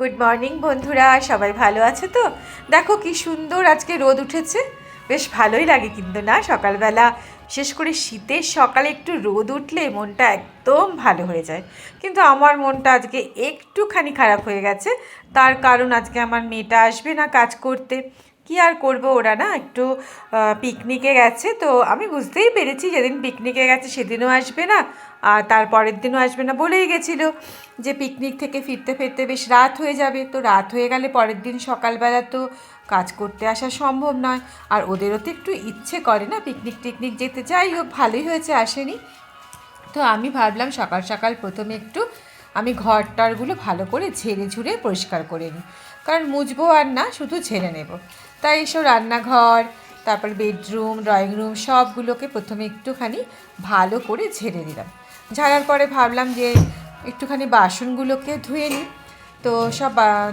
Good morning বন্ধুরা। সবাই ভালো আছে তো? দেখো কি সুন্দর আজকে রোদ উঠেছে। বেশ ভালোই লাগে কিন্তু না সকালবেলা? বিশেষ করে শীতের সকালে একটু রোদ উঠলে মনটা একদম ভালো হয়ে যায়। কিন্তু আমার মনটা আজকে একটুখানি খারাপ হয়ে গেছে। তার কারণ আজকে আমার মেয়েটা আসবে না কাজ করতে। কি আর করব? ওরা না একটু পিকনিকে গেছে। তো আমি বুঝতেই পেরেছি যেদিন পিকনিকে গেছে সেদিনও আসবে না, আর তার পরের দিনও আসবে না বলেই গেছিল যে পিকনিক থেকে ফিরতে ফিরতে বেশ রাত হয়ে যাবে। তো রাত হয়ে গেলে পরের দিন সকালবেলা তো কাজ করতে আসা সম্ভব নয়। আর ওদেরও তো একটু ইচ্ছে করে না পিকনিক টিকনিক যেতে। যাই হোক, ভালোই হয়েছে আসেনি। তো আমি ভাবলাম সকাল সকাল প্রথমে একটু আমি ঘর টরগুলো ভালো করে ঝেড়ে ঝুড়ে পরিষ্কার করে নিই। কারণ মুছবো আর না, শুধু ঝেড়ে নেব। তাই এসব রান্নাঘর, তারপর বেডরুম, ড্রয়িং রুম সবগুলোকে প্রথমে একটুখানি ভালো করে ঝেড়ে দিলাম ঝাড়ার পরে ভাবলাম যে একটুখানি বাসনগুলোকে ধুয়ে নিই। তো সব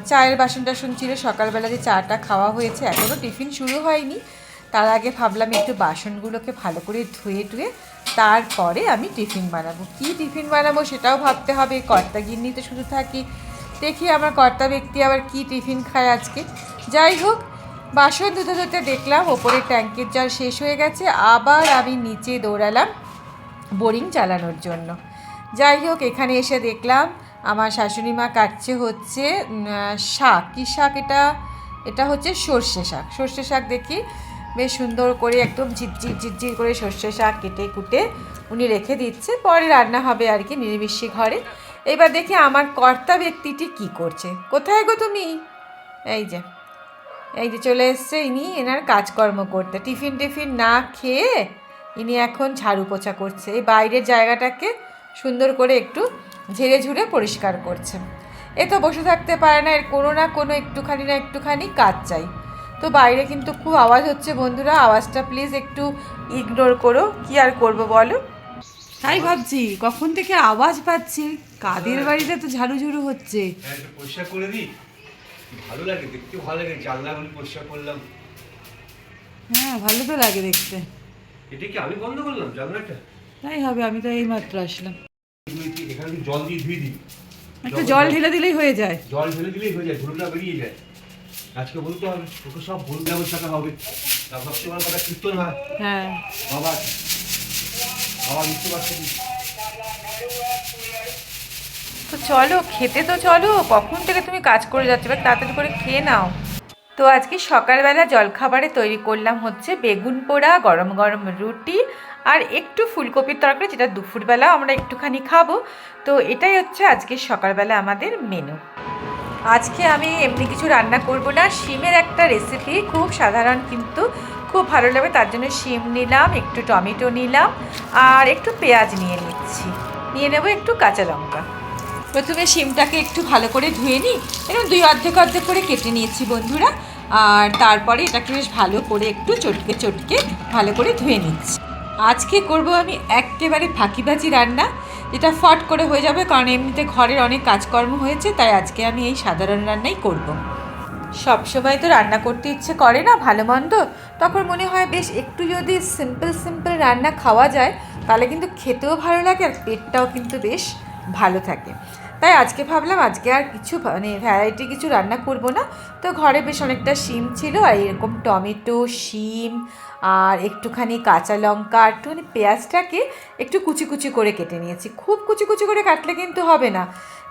চায়ের বাসন টাসন ছিল সকালবেলা যে চাটা খাওয়া হয়েছে এখনও টিফিন শুরু হয়নি। তার আগে ভাবলাম একটু বাসনগুলোকে ভালো করে ধুয়ে টুয়ে তারপরে আমি টিফিন বানাবো। কি টিফিন বানাবো সেটাও ভাবতে হবে কর্তা গিন্নিতে শুধু থাকি। দেখি আমার কর্তা ব্যক্তি আবার কি টিফিন খায় আজকে। যাই হোক বাসন ধুতে ধুতে দেখলাম ওপরে ট্যাঙ্কের জল শেষ হয়ে গেছে, আবার আমি নিচে দৌড়ালাম বোরিং চালানোর জন্য। যাই হোক, এখানে এসে দেখলাম আমার শাশুড়ি মা কাটছে হচ্ছে শাক। কী শাক এটা? এটা হচ্ছে সর্ষে শাক। সর্ষে শাক দেখি বেশ সুন্দর করে একদম ঝিরঝির ঝিরঝির করে সর্ষে শাক কেটে কুটে উনি রেখে দিচ্ছে। পরে রান্না হবে আর কি নিরামিষি ঘরে। এবার দেখি আমার কর্তা ব্যক্তিটি কি করছে। কোথায় গো তুমি? এই যে। এই যে চলে এসছে ইনি এনার কাজকর্ম করতে। টিফিন টিফিন না খেয়ে ইনি এখন ঝাড়ু পোছা করছে। এই বাইরের জায়গাটাকে সুন্দর করে একটু ঝেড়ে ঝুড়ে পরিষ্কার করছে। এ তো বসে থাকতে পারে না এর কোনো না কোনো একটুখানি না একটুখানি কাজ চাই। তো বাইরে কিন্তু খুব আওয়াজ হচ্ছে বন্ধুরা আওয়াজটা প্লিজ একটু ইগনোর করো। কি আর করব বলো? তাই ভাবছি কখন থেকে আওয়াজ পাচ্ছি? কাদের বাড়িতে তো ঝাড়ু ঝুড়ু হচ্ছে? হ্যাঁ করে দিই। ভালো লাগে দেখতে? ভালো লাগে? জানলাগুলি পরিষ্কার করলাম। হ্যাঁ ভালো তো লাগে দেখতে। এটা কি আমি বন্ধ করলাম জানলাটা? তাই হবে আমি তো এই মাত্র আসলাম এখানে জল দিয়ে দিই। একটা জল ঢেলে দিলেই হয়ে যায়। জল ঢেলে দিলেই হয়ে যায় ধুলোটা বেরিয়ে যায়। আজকে বলতে হবে তোকে সব ভুল ব্যবস্থাটা হবে। তার সবচেয়ে বড় কথা কীর্তন হয়। হ্যাঁ। বাবা বাবা মৃত্যু বার্ষিকী তো চলো, খেতে তো চলো, কখন থেকে তুমি কাজ করে যাচ্ছ? এবার তাড়াতাড়ি করে খেয়ে নাও। তো আজকে সকালবেলা জলখাবারে তৈরি করলাম হচ্ছে বেগুন পোড়া, গরম গরম রুটি আর একটু ফুলকপির তরকারি, যেটা দুপুরবেলা আমরা একটুখানি খাব। তো এটাই হচ্ছে আজকে সকালবেলা আমাদের মেনু আজকে আমি এমনি কিছু রান্না করব না। শিমের একটা রেসিপি খুব সাধারণ কিন্তু, খুব ভালো লাগবে তার জন্য শিম নিলাম, একটু টমেটো নিলাম আর একটু পেঁয়াজ নিয়ে নিচ্ছি। নিয়ে নেব একটু কাঁচা লঙ্কা। প্রথমে শিমটাকে একটু ভালো করে ধুয়ে নিই এরকম দুই অর্ধেক অর্ধেক করে কেটে নিয়েছি বন্ধুরা। আর তারপরে এটাকে বেশ ভালো করে একটু চটকে চটকে ভালো করে ধুয়ে নিচ্ছি। আজকে করব আমি একেবারে ফাঁকিবাজি রান্না, যেটা ফট করে হয়ে যাবে কারণ এমনিতে ঘরের অনেক কাজকর্ম হয়েছে, তাই আজকে আমি এই সাধারণ রান্নাই করব। সবসময় তো রান্না করতে ইচ্ছে করে না, ভালো মন্দ, তখন মনে হয় বেশ একটু যদি সিম্পল সিম্পল রান্না খাওয়া যায়, তাহলে কিন্তু খেতেও ভালো লাগে আর পেটটাও কিন্তু বেশ ভালো থাকে। তাই আজকে ভাবলাম আজকে আর কিছু মানে ভ্যারাইটি কিছু রান্না করব না। তো ঘরে বেশ অনেকটা শিম ছিল, আর এরকম টমেটো, শিম, আর একটুখানি কাঁচা লঙ্কা আর একটুখানি পেঁয়াজটাকে একটু কুচি কুচি করে কেটে নিয়েছি। খুব কুচি কুচি করে কাটলে কিন্তু হবে না।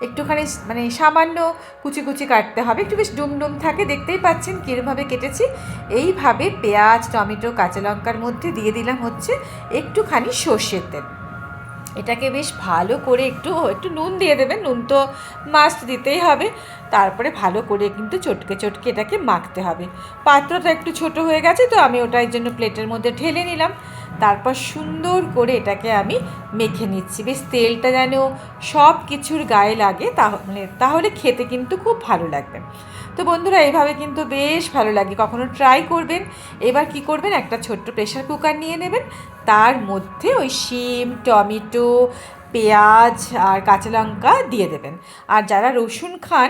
একটুখানি মানে সামান্য কুচি কুচি কাটতে হবে। একটু বেশ ডুমডুম থাকে, দেখতেই পাচ্ছেন কীরমভাবে কেটেছি। এইভাবে পেঁয়াজ, টমেটো, কাঁচা লঙ্কার মধ্যে দিয়ে দিলাম হচ্ছে একটুখানি সর্ষের তেল। এটাকে বেশ ভালো করে একটু একটু নুন দিয়ে দেবেন। নুন তো মাস্ট দিতেই হবে। তারপরে ভালো করে কিন্তু চটকে চটকে এটাকে মাখতে হবে। পাত্রটা একটু ছোট হয়ে গেছে, তো আমি ওটার জন্য প্লেটের মধ্যে ঢেলে নিলাম। তারপর সুন্দর করে এটাকে আমি মেখে নিচ্ছি। বেশ তেলটা যেন সব কিছুর গায়ে লাগে তাহলে তাহলে খেতে কিন্তু খুব ভালো লাগবে। তো বন্ধুরা এইভাবে কিন্তু বেশ ভালো লাগে। কখনো ট্রাই করবেন, এবার কি করবেন, একটা ছোট্ট প্রেশার কুকার নিয়ে নেবেন। তার মধ্যে ওই শিম, টমেটো, পেঁয়াজ আর কাঁচা লঙ্কা দিয়ে দেবেন। আর যারা রসুন খান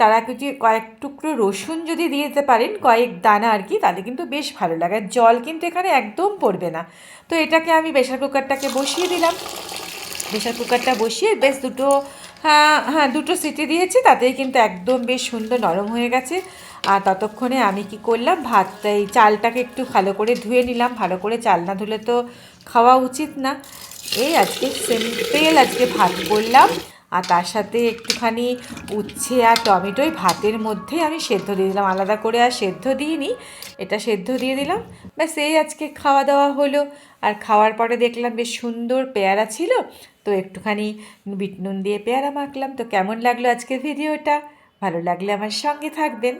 তারা যদি কয়েক টুকরো রসুন যদি দিয়ে দিতে পারেন, কয়েক দানা আর কি তাহলে কিন্তু বেশ ভালো লাগে। জল কিন্তু এখানে একদম পড়বে না। তো এটাকে আমি প্রেশার কুকারটাকে বসিয়ে দিলাম। প্রেশার কুকারটা বসিয়ে বেশ দুটো হ্যাঁ হ্যাঁ দুটো সিটি দিয়েছি, তাতেই কিন্তু একদম বেশ সুন্দর নরম হয়ে গেছে। আর ততক্ষণে আমি কি করলাম, ভাতটা, এই চালটাকে একটু ভালো করে ধুয়ে নিলাম। ভালো করে চাল না ধুলে তো খাওয়া উচিত না। এই আজকে সিম্পল আজকে ভাত করলাম। আর তার সাথে একটুখানি উচ্ছে আর টমেটোই ভাতের মধ্যে আমি সেদ্ধ দিয়ে দিলাম, আলাদা করে আর সেদ্ধ দিইনি, এটা সেদ্ধ দিয়ে দিলাম। ব্যাস, এই আজকে খাওয়া দাওয়া হলো। আর খাওয়ার পরে দেখলাম বেশ সুন্দর পেয়ারা ছিল, তো একটুখানি বিট নুন দিয়ে পেয়ারা মাখলাম। তো কেমন লাগল আজকের ভিডিওটা? ভালো লাগলে আমার সঙ্গে থাকবেন।